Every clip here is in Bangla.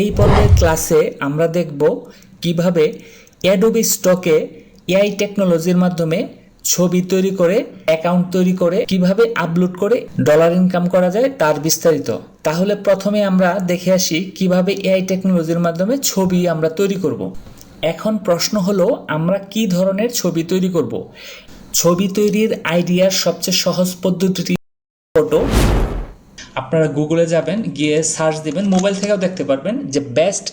এই পর্বের ক্লাসে আমরা দেখব কীভাবে অ্যাডোবি স্টকে এআই টেকনোলজির মাধ্যমে ছবি তৈরি করে অ্যাকাউন্ট তৈরি করে, কীভাবে আপলোড করে ডলার ইনকাম করা যায় তার বিস্তারিত তাহলে প্রথমে আমরা দেখে আসি কীভাবে এআই টেকনোলজির মাধ্যমে ছবি আমরা তৈরি করব। এখন প্রশ্ন হলো, আমরা কি ধরনের ছবি তৈরি করব। ছবি তৈরির আইডিয়ার সবচেয়ে সহজ পদ্ধতিটি ফটো আপনারা গুগলে যাবেন, গিয়ে সার্চ দিবেন মোবাইল থেকেও দেখতে পারবেন যে best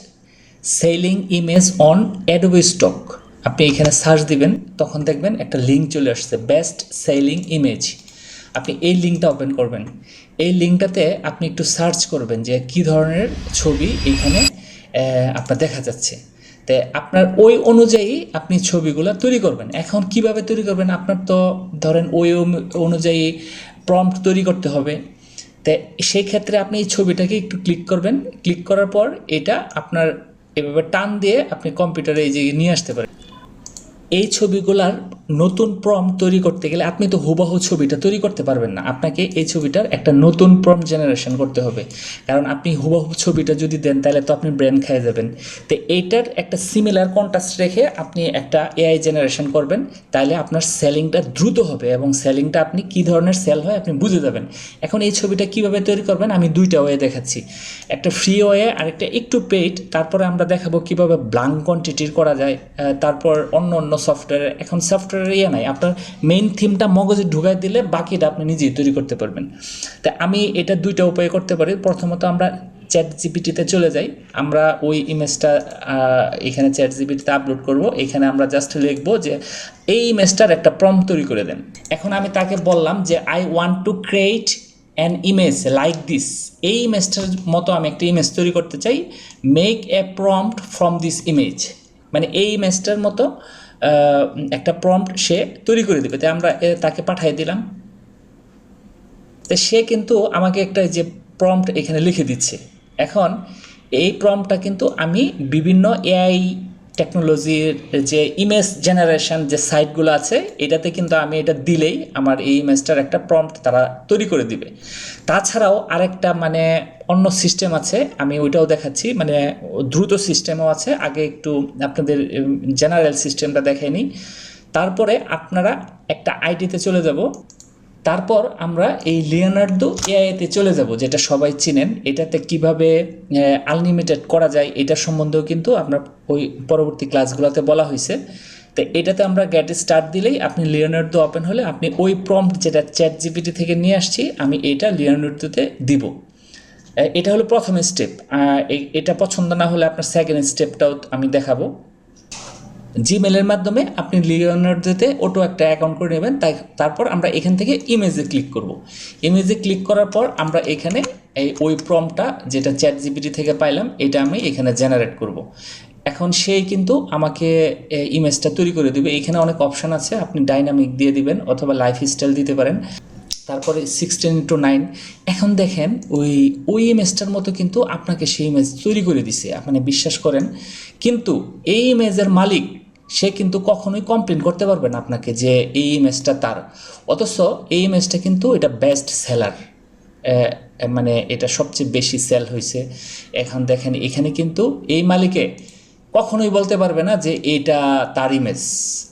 selling image on Adobe stock আপনি এখানে সার্চ দিবেন, তখন দেখবেন একটা লিঙ্ক চলে আসছে বেস্ট সেলিং ইমেজ আপনি এই লিঙ্কটা ওপেন করবেন। এই লিঙ্কটাতে আপনি একটু সার্চ করবেন যে কি ধরনের ছবি এখানে আপনার দেখা যাচ্ছে। তো আপনার ওই অনুযায়ী আপনি ছবিগুলো তৈরি করবেন। এখন কীভাবে তৈরি করবেন? আপনার তো ধরেন ওই অনুযায়ী প্রম্পট তৈরি করতে হবে। তো সেই ক্ষেত্রে আপনি এই ছবিটাকে একটু ক্লিক করবেন। ক্লিক করার পর এটা আপনার এভাবে টান দিয়ে আপনি কম্পিউটারে এই যে নিয়ে আসতে পারেন। এই ছবিগুলার নতুন প্রম তৈরি করতে গেলে আপনি তো হুবাহু ছবিটা তৈরি করতে পারবেন না। আপনাকে এই ছবিটার একটা নতুন প্রম জেনারেশন করতে হবে। কারণ আপনি হুবাহু ছবিটা যদি দেন, তাহলে তো আপনি ব্রেন খেয়ে যাবেন। তো এইটার একটা সিমিলার কন্ট্রাস্ট রেখে আপনি একটা এআই জেনারেশন করবেন, তাহলে আপনার সেলিংটা দ্রুত হবে এবং সেলিংটা আপনি কি ধরনের সেল হয় আপনি বুঝে যাবেন। এখন এই ছবিটা কীভাবে তৈরি করবেন, আমি দুইটা ওয়ে দেখাচ্ছি। একটা ফ্রি ওয়ে আর একটা একটু পেইড তারপরে আমরা দেখাবো কীভাবে ব্লাঙ্ক কোয়ান্টিটির করা যায় তারপর অন্য অন্য সফটওয়্যার এখন সফটওয়্যার ইয়ে নাই। আপনার মেইন থিমটা মগজে ঢুকাই দিলে বাকিটা আপনি নিজেই তৈরি করতে পারবেন। তা আমি এটা দুইটা উপায়ে করতে পারি। প্রথমত আমরা চ্যাট জিপিটিতে চলে যাই। আমরা ওই ইমেজটা এখানে চ্যাট জিপিটিতে আপলোড করব। এখানে আমরা জাস্ট লিখব যে, এই ইমেজটার একটা প্রম তৈরি করে দেন। এখন আমি তাকে বললাম যে I want to create an image like this এই ইমেজটার মতো আমি একটা ইমেজ তৈরি করতে চাই। Make a prompt from this image মানে এই ইমেজটার মতো একটা প্রম্পট সে তৈরি করে দেবে। তাই আমরা তাকে পাঠিয়ে দিলাম। তো সে কিন্তু আমাকে একটা যে প্রম্পট এখানে লিখে দিচ্ছে। এখন এই প্রম্পটটা কিন্তু আমি বিভিন্ন এআই টেকনোলজির যে ইমেজ জেনারেশন যে সাইটগুলো আছে, এটাতে কিন্তু আমি এটা দিলেই আমার এই ইমেজটার একটা প্রম্পট তারা তৈরি করে দিবে। তাছাড়াও আরেকটা মানে অন্য সিস্টেম আছে, আমি ওইটাও দেখাচ্ছি মানে দ্রুত সিস্টেমও আছে, আগে একটু আপনাদের জেনারেল সিস্টেমটা দেখে নিই তারপরে আপনারা একটা আইডিতে চলে যাব। তারপর আমরা এই লিওনার্দো এআইতে চলে যাব, যেটা সবাই চিনেন। এটাতে কীভাবে আনলিমিটেড করা যায় এটা সম্বন্ধেও কিন্তু আপনার ওই পরবর্তী ক্লাসগুলোতে বলা হয়েছে। তো এটাতে আমরা গেট স্টার্ট দিলেই আপনি লিওনার্দো ওপেন হলে আপনি ওই প্রম্পট যেটা চ্যাট জিপিটি থেকে নিয়ে আসছি, আমি এটা লিওনার্দোতে দিব। এটা হলো প্রথম স্টেপ এটা পছন্দ না হলে আপনার সেকেন্ড স্টেপটাও আমি দেখাবো। জিমেলের মাধ্যমে আপনি লিওনার্দোতে অটো একটা অ্যাকাউন্ট করে নেবেন, তাই তারপর আমরা এখান থেকে ইমেজে ক্লিক করব। ইমেজে ক্লিক করার পর আমরা এখানে এই ওই প্রমটা যেটা চ্যাট জিপিটি থেকে পাইলাম, এটা আমি এখানে জেনারেট করব। এখন সেই কিন্তু আমাকে ইমেজটা তৈরি করে দেবে। এখানে অনেক অপশান আছে, আপনি ডাইনামিক দিয়ে দিবেন অথবা লাইফ স্টাইল দিতে পারেন। তারপরে সিক্সটিন ইন্টু নাইন এখন দেখেন, ওই ওই ইমেজটার মতো কিন্তু আপনাকে সেই ইমেজ তৈরি করে দিছে আপনি বিশ্বাস করেন। কিন্তু এই ইমেজের মালিক সে কিন্তু কখনোই কমপ্লেন করতে পারবে না আপনাকে যে এই ইমেজটা তার। অথচ এই ইমেজটা কিন্তু এটা বেস্ট সেলার মানে এটা সবচেয়ে বেশি সেল হয়েছে এখন দেখেন, এখানে কিন্তু এই মালিকে কখনোই বলতে পারবে না যে এটা তার ইমেজ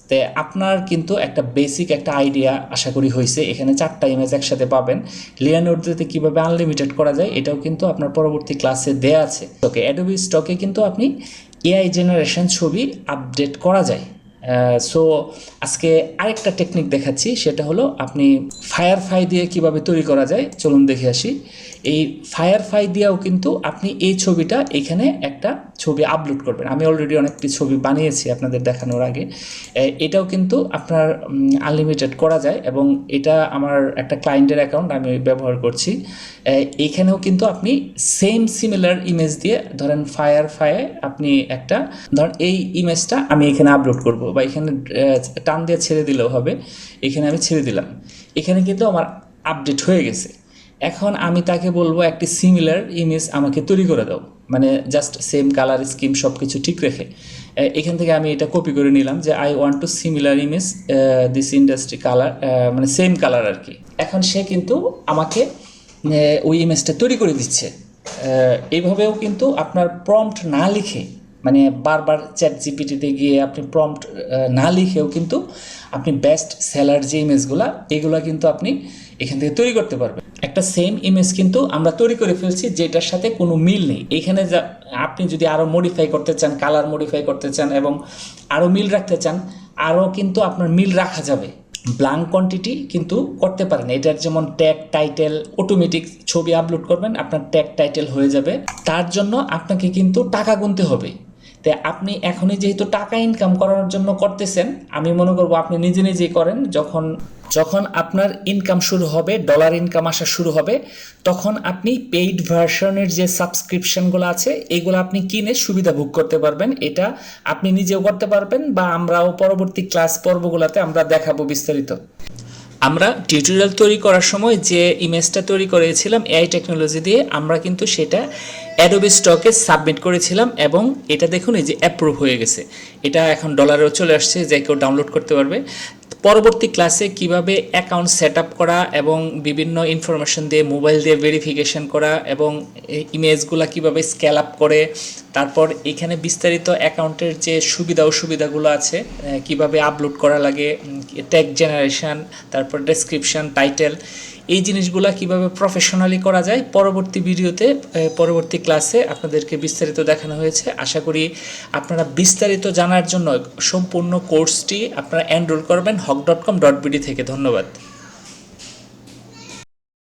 তে আপনার কিন্তু একটা বেসিক একটা আইডিয়া আশা করি হয়েছে, এখানে চারটা ইমেজ একসাথে পাবেন। লিয়ানোর্ডোতে কীভাবে আনলিমিটেড করা যায়, এটাও কিন্তু আপনার পরবর্তী ক্লাসে দেয়া আছে। ওকে অ্যাডোবি স্টকে কিন্তু আপনি এআই জেনারেশন ছবি আপডেট করা যায়। সো আজকে আরেকটা টেকনিক দেখাচ্ছি, সেটা হলো আপনি ফায়ারফাই দিয়ে কীভাবে তৈরি করা যায়, চলুন দেখে আসি। এই ফায়ারফাই দিয়েও কিন্তু আপনি এই ছবিটা এখানে একটা ছবি আপলোড করবেন। আমি অলরেডি অনেকটি ছবি বানিয়েছি আপনাদের দেখানোর আগে। এটাও কিন্তু আপনার আনলিমিটেড করা যায় এবং এটা আমার একটা ক্লায়েন্টের অ্যাকাউন্ট আমি ব্যবহার করছি। এখানেও কিন্তু আপনি সেম সিমিলার ইমেজ দিয়ে ধরেন ফায়ার ফায়ে আপনি একটা, ধরেন এই ইমেজটা আমি এখানে আপলোড করব। বা এখানে টান দিয়ে ছেড়ে দিলেও হবে, এখানে আমি ছেড়ে দিলাম। এখানে কিন্তু আমার আপডেট হয়ে গেছে। এখন আমি তাকে বলব একটি সিমিলার ইমেজ আমাকে তৈরি করে দাও। মানে জাস্ট সেম কালার স্কিম সব কিছু ঠিক রেখে। এখান থেকে আমি এটা কপি করে নিলাম যে I want to similar image this industry colour মানে সেম কালার আর কি। এখন সে কিন্তু আমাকে ওই ইমেজটা তৈরি করে দিচ্ছে। এইভাবেও কিন্তু আপনার প্রম্পট না লিখে মানে বারবার চ্যাট জিপিটিতে গিয়ে আপনি প্রম্পট না লিখেও কিন্তু আপনি বেস্ট সেলার যে ইমেজগুলো, এগুলো কিন্তু আপনি এখান থেকে তৈরি করতে পারবেন। একটা সেম ইমেজ কিন্তু আমরা তৈরি করে ফেলছি, যেটার সাথে কোনো মিল নেই। এখানে যা, আপনি যদি আরও মডিফাই করতে চান কালার মডিফাই করতে চান এবং আরও মিল রাখতে চান আরও কিন্তু আপনার মিল রাখা যাবে। ব্লাঙ্ক কোয়ান্টিটি কিন্তু করতে পারেন। এটার যেমন ট্যাগ টাইটেল অটোমেটিক ছবি আপলোড করবেন, আপনার ট্যাগ টাইটেল হয়ে যাবে। তার জন্য আপনাকে কিন্তু টাকা গুনতে হবে। তাই আপনি এখনই যেহেতু টাকা ইনকাম করার জন্য করতেছেন, আমি মনে করব আপনি নিজে নিজেই করেন, যখন যখন আপনার ইনকাম শুরু হবে ডলার ইনকাম আসা শুরু হবে, তখন আপনি পেইড ভার্সনের যে সাবস্ক্রিপশনগুলো আছে, এগুলো আপনি কিনে সুবিধা ভোগ করতে পারবেন। এটা আপনি নিজেও করতে পারবেন বা আমরাও পরবর্তী ক্লাস পর্বগুলোতে আমরা দেখাবো বিস্তারিত। আমরা টিউটোরিয়াল তৈরি করার সময় যে ইমেজটা তৈরি করেছিলাম এআই টেকনোলজি দিয়ে, আমরা কিন্তু সেটা অ্যাডোবি স্টকে সাবমিট করেছিলাম এবং এটা দেখুন এই যে অ্যাপ্রুভ হয়ে গেছে। এটা এখন ডলারেও চলে আসছে, যে কেউ ডাউনলোড করতে পারবে। পরবর্তী ক্লাসে কীভাবে অ্যাকাউন্ট সেট আপ করা এবং বিভিন্ন ইনফরমেশন দিয়ে মোবাইল দিয়ে ভেরিফিকেশন করা এবং ইমেজগুলো কীভাবে স্কেল আপ করে, তারপর এখানে বিস্তারিত অ্যাকাউন্টের যে সুবিধা অসুবিধাগুলো আছে কীভাবে আপলোড করা লাগে ট্যাগ জেনারেশন তারপর ডেসক্রিপশন টাইটেল এই জিনিসগুলো কীভাবে প্রফেশনালি করা যায়, পরবর্তী ভিডিওতে পরবর্তী ক্লাসে আপনাদেরকে বিস্তারিত দেখানো হয়েছে। আশা করি আপনারা বিস্তারিত জানার জন্য সম্পূর্ণ কোর্সটি আপনারা এনরোল করবেন হক ডট কম ডট থেকে। ধন্যবাদ।